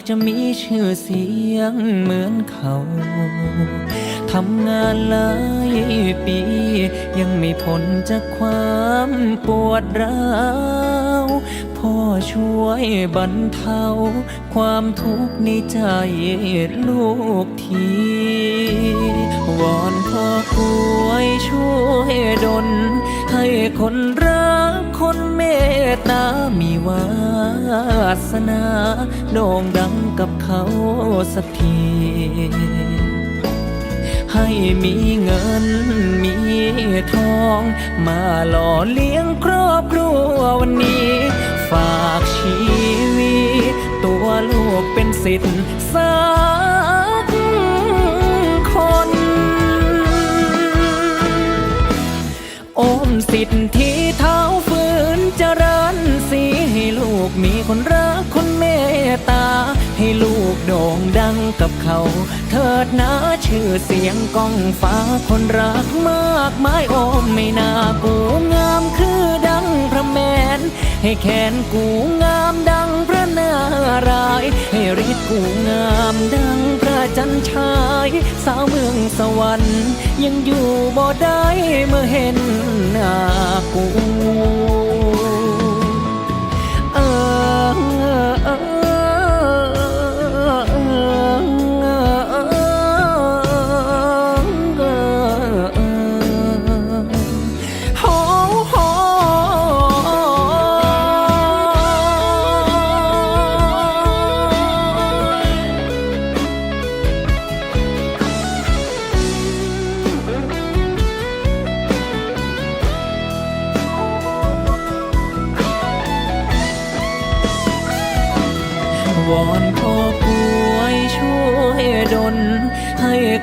ากจะมีชื่อเสียงเหมือนเขาทำงานหลายปี ยังไม่พ้นจากความปวดร้าวพ่อช่วยบรรเทา ความทุกข์ในใจลูกทีวอนพ่อกลวยช่วยดลให้คน ตามีวาสนาโด่งดังกับเขาสักทีให้มีเงินมีทอง มาหล่อเลี้ยงครอบครัววันนี้ ฝากชีวิต ตัวลูกเป็นสิทธิ์สักคนอมสิทธิ์ที่เท้า เจริญสีให้ลูกมีคนรักคนเมตตา ให้ลูกโด่งดังกับเขา เถิดนะชื่อเสียงก้องฟ้าคนรักมากมายโอมไม่น่ากูงามคือดังพระแมน ให้แขนกูงามดังพระนารายให้ฤทธิ์กูงามดังพระจันชาย สาวเมืองสวรรค์ ยังอยู่บ่ได้เมื่อเห็นหน้า กู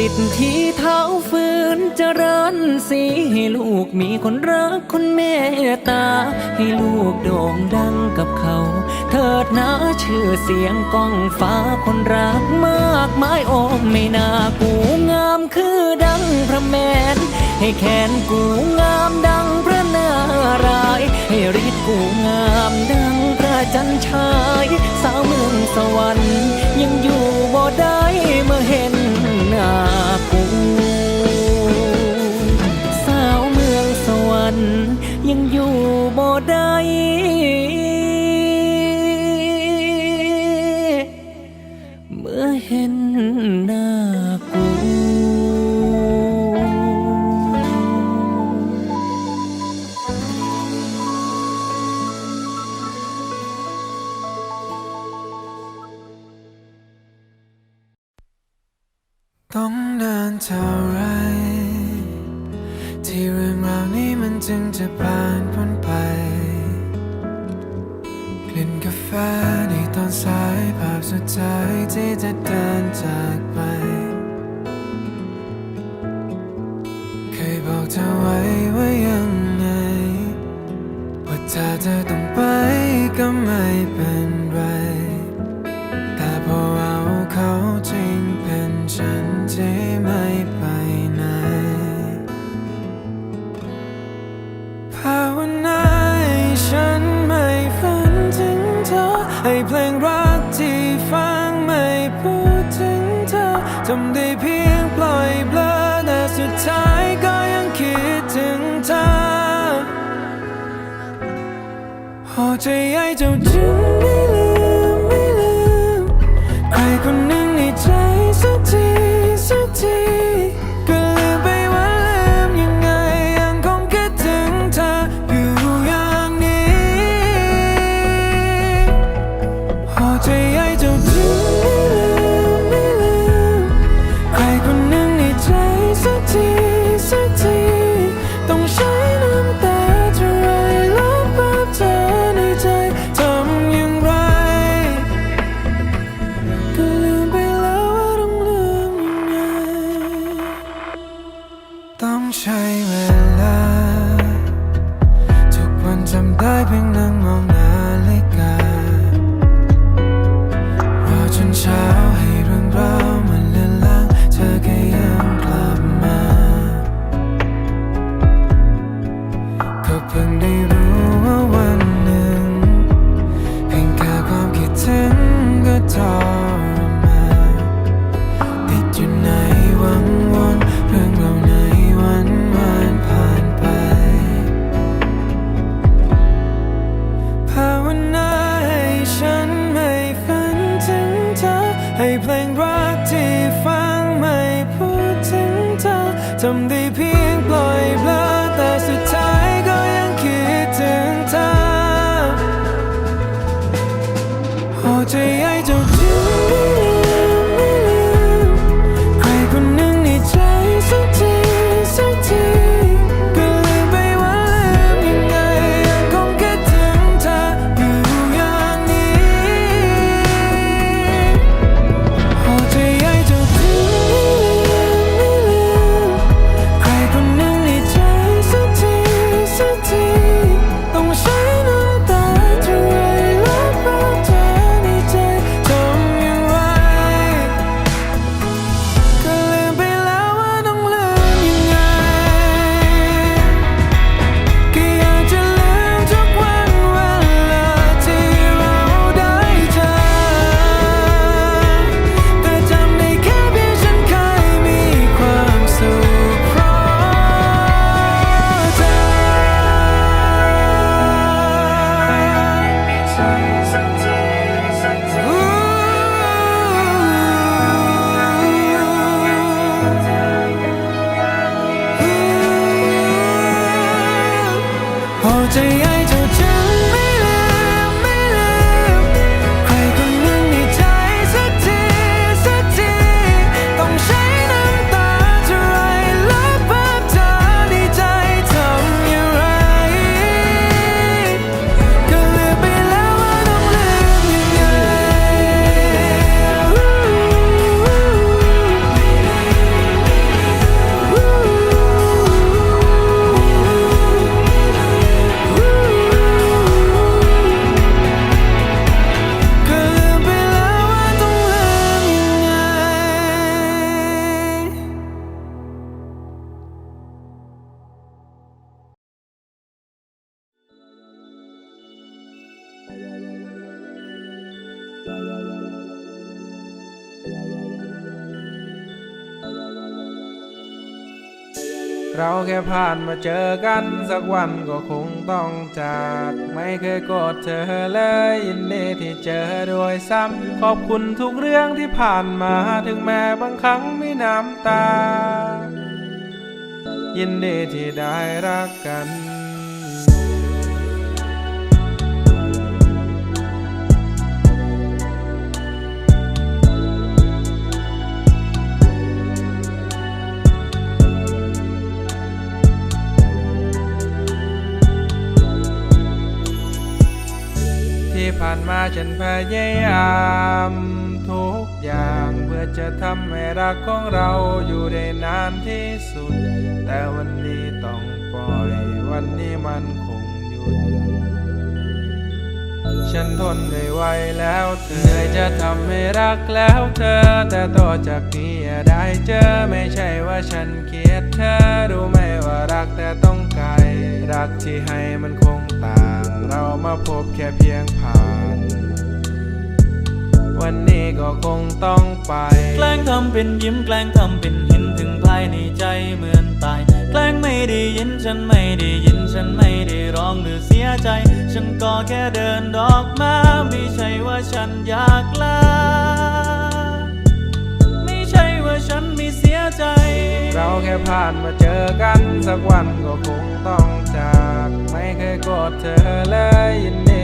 สิทธิ์ที่เท้าฝืนเจริญสีให้ลูกมีคนรักคนเมตตา ให้ลูกโด่งดังกับเขา เถิดนะชื่อเสียงก้องฟ้าคนรักมากมายโอมไม่น่ากูงามคือดังพระแมน ให้แขนกูงามดังพระนารายให้ฤทธิ์กูงามดังพระจันทร์ชายสาวเมืองสวรรค์ยังอยู่ ยังอยู่บ่ได้เมื่อเห็นหน้ากูต้องนานเท่าไรที่เรื่องราวนี้ จึงจะผ่านพ้นไป กลิ่นกาแฟในตอนสายภาพสุดท้ายที่จะเดินจากไป เคยบอกเธอไว้ว่ายังไง ว่าเธอจะต้องไป Someday people แค่ผ่านมาเจอกันสักวันก็คงต้องจาก ไม่เคยโกรธเธอเลยยินดีที่เจอโดยซ้ำขอบคุณทุกเรื่องที่ผ่านมาถึงแม้บางครั้งมีน้ำตา ยินดีที่ได้รักกันานมาฉันพยายามทุกอย่างเพื่อจะทำให้รักของเราอยู่ได้นานที่สุด แต่วันนี้ต้องปล่อยวันนี้มันคงหยุด ฉันทนไม่ไหวแล้วเธอจะทำให้รักแล้วเธอ แต่ต่อจากนี้อย่าได้เจอไม่ใช่ว่าฉันเกลียดเธอรู้ไหมว่ารักแต่ต้องไกลรักที่ให้มันคงต่าง เรามาพบแค่เพียงผ่าน วันนี้ก็คงต้องไป แกล้งทำเป็นยิ้มแกล้งทำเป็นเห็นถึงภายในใจเหมือนตาย แกล้งไม่ได้ยินฉันไม่ได้ยินฉันไม่ได้ร้องหรือเสียใจ ฉันก็แค่เดินดอกมาไม่ใช่ว่าฉันอยากลาไม่ใช่ว่าฉันไม่เสียใจ เราแค่ผ่านมาเจอกันสักวันก็คงต้องจาก ไม่เคยกรธเธอเลยยิน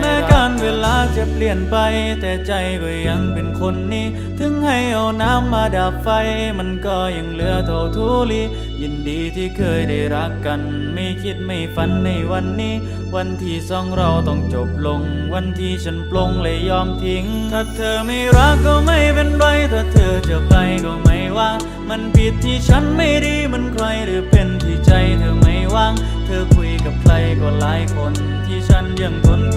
แม้การเวลาจะเปลี่ยนไป แต่ใจก็ยังเป็นคนนี้ ถึงให้เอาน้ำมาดับไฟ มันก็ยังเหลือเท่าทุลี ยินดีที่เคยได้รักกัน ไม่คิดไม่ฝันในวันนี้ วันที่สองเราต้องจบลง วันที่ฉันปลงเลยยอมทิ้ง ถ้าเธอไม่รักก็ไม่เป็นไร ถ้าเธอจะไปก็ไม่ว่า มันผิดที่ฉันไม่ดีมันใครหรือเป็นที่ใจเธอไม่ว่าง เธอคุยกับใครก็หลายคนที่ฉัน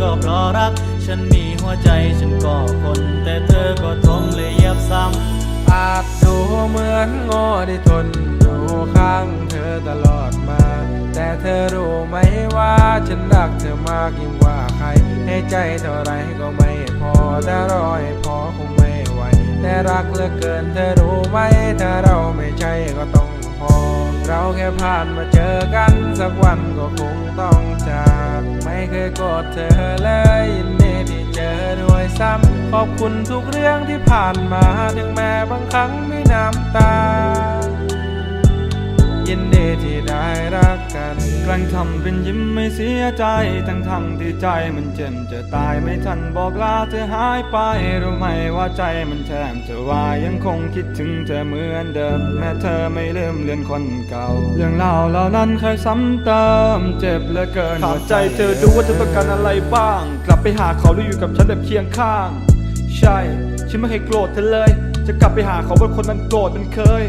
ก็เพราะรัก ฉันมีหัวใจฉันก็คน แต่เธอก็ทมเลยเยับซ้ำอาจดูเหมือนโง่ที่ทนอยู่ข้างเธอตลอดมา แต่เธอรู้ไหมว่าฉันรักเธอมากยิ่งกว่าใคร ให้ใจเท่าไรก็ไม่พอแต่รอให้พอคงไม่ไหวแต่รักเหลือเกินเธอรู้ไหมถ้าเราไม่ใช่ก็ต้องพอ เราแค่ผ่านมาเจอกันสักวันก็คงต้องจาก ไม่เคยโกรธเธอเลยยินดีที่เจอด้วยซ้ำขอบคุณทุกเรื่องที่ผ่านมา ถึงแม้บางครั้งมีน้ำตา ยินดีที่ได้รักกันกลั้นทำเป็นยิ้มไม่เสียใจ ทั้งทั้งที่ใจมันเจ็บจะตายไม่ทันบอกลาเธอหายไปรู้ไหมว่าใจมันแทบจะวายยังคงคิดถึงเธอเหมือนเดิม แม้เธอไม่ลืมเลือนคนเก่า เรื่องเล่าเหล่านั้นเคยซ้ำเติมเจ็บเหลือเกินถามใจเธอดูว่าเธอต้องการอะไรบ้าง กลับไปหาเขาหรืออยู่กับฉันแบบเคียงข้าง ใช่ ฉันไม่เคยโกรธเธอเลย จะกลับไปหาเขาเป็นคนมันโกรธมันเคย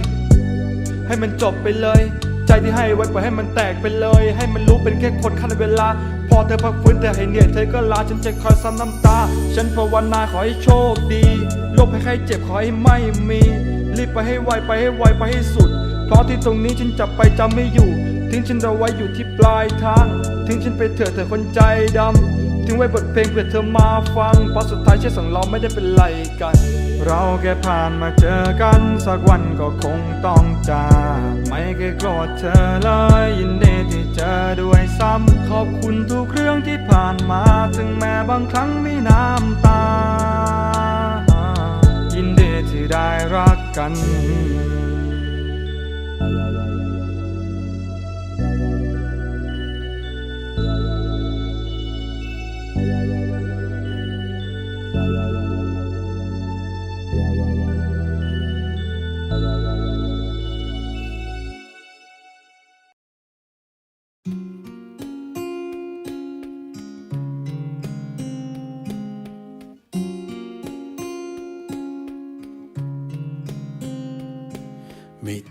ให้มันจบไปเลย ใจที่ให้ไว้ปล่อยให้มันแตกไปเลย ให้มันรู้เป็นแค่คนขั้นเวลา พอเธอพักฟื้นแต่ให้เหนื่อยเธอก็ลาฉันจะคอยซ้ำน้ำตา ฉันภาวนาขอให้โชคดีโรคภัยไข้เจ็บขอให้ไม่มี รีบไปให้ไวไปให้ไวไปให้สุด เพราะที่ตรงนี้ฉันจับไปจำไม่อยู่ ทิ้งฉันเอาไว้อยู่ที่ปลายทาง ทิ้งฉันไปเถอะเธอคนใจดำทิ้งไว้บทเพลงเพื่อเธอมาฟังเพราะสุดท้ายเชื่อสองเราไม่ได้เป็นไรกัน เราแค่ผ่านมาเจอกันสักวันก็คงต้องจากไม่เคยโกรธเธอเลยยินดีที่เจอด้วยซ้ำขอบคุณทุกเรื่องที่ผ่านมาถึงแม้บางครั้งมีน้ำตา ยินดีที่ได้รักกัน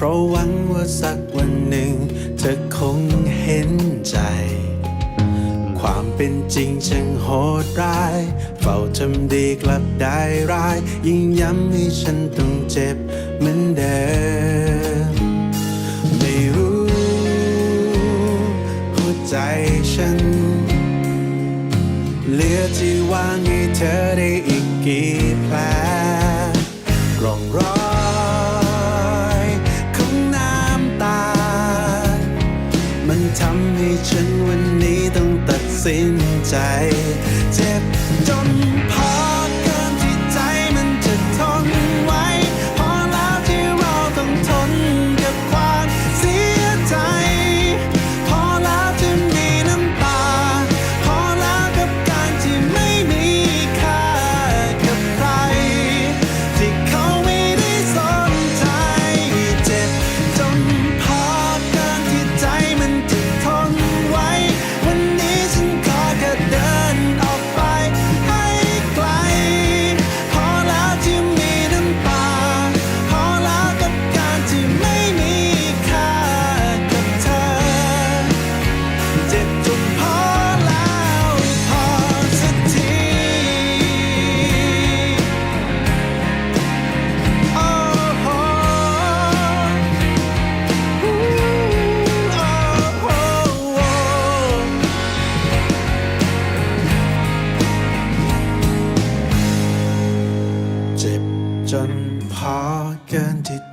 เพราะหวังว่าสักวันหนึ่ง เธอคงเห็นใจ ความเป็นจริงช่างโหดร้าย เฝ้าทำดีกลับได้ร้าย ยิ่งย้ำให้ฉันต้องเจ็บเหมือนเดิม ไม่รู้หัวใจฉัน เหลือที่วางให้เธอได้อีกกี่แผลร่องรอย สินใจ เจ็บ